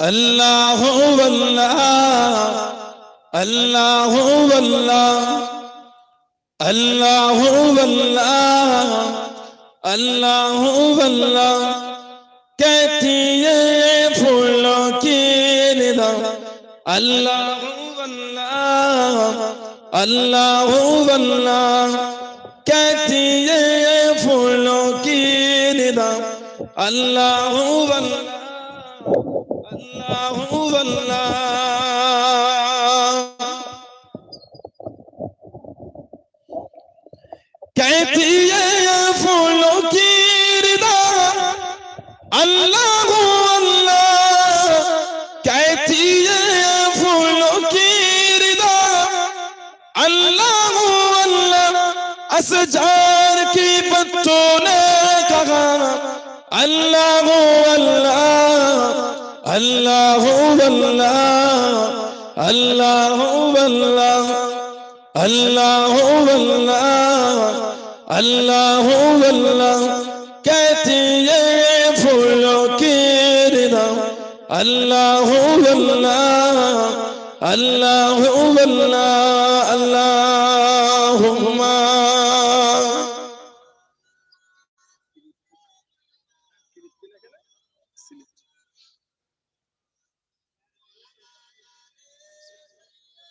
اللہ اللہ اللہ اللہ اللہ اللہ اللہ کہتی ہے پھولوں کی ندا اللہ اللہ اللہ اللہ کہتی ہے پھولوں کی ندا اللہ اللہ कहती है फूलों की रिदा अल्लाह अल्लाह कहती है फूलों की रिदा अल्लाह अल्लाह असजार की बच्चों ने कहा अल्लाह अल्लाह اللہ اللہ اللہ اللہ اللہ اللہ اللہ اللہ کہتی ہے پھولوں کی ردا اللہ اللہ اللہ اللہ اللہ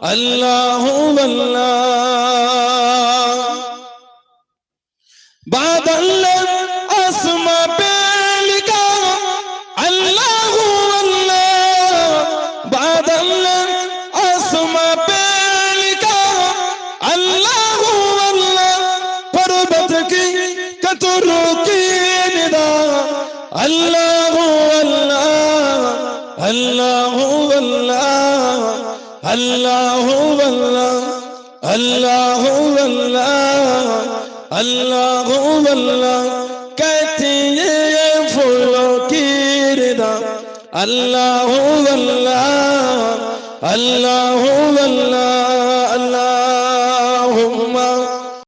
আল্লাহ। বাদল আসমা পে লিখা আল্লাহ। বাদল আসমা পে লিখা আল্লাহ। পর্বত কি কত রোকি নিদা। আল্লাহ আল্লাহ। আল্লাহ আল্লাহ। আল্লাহ আল্লাহ আল্লাহ আল্লাহ আল্লাহ আল্লাহ कहती ये फूलों की रिदा अल्लाह अल्लाह अल्लाह अल्लाह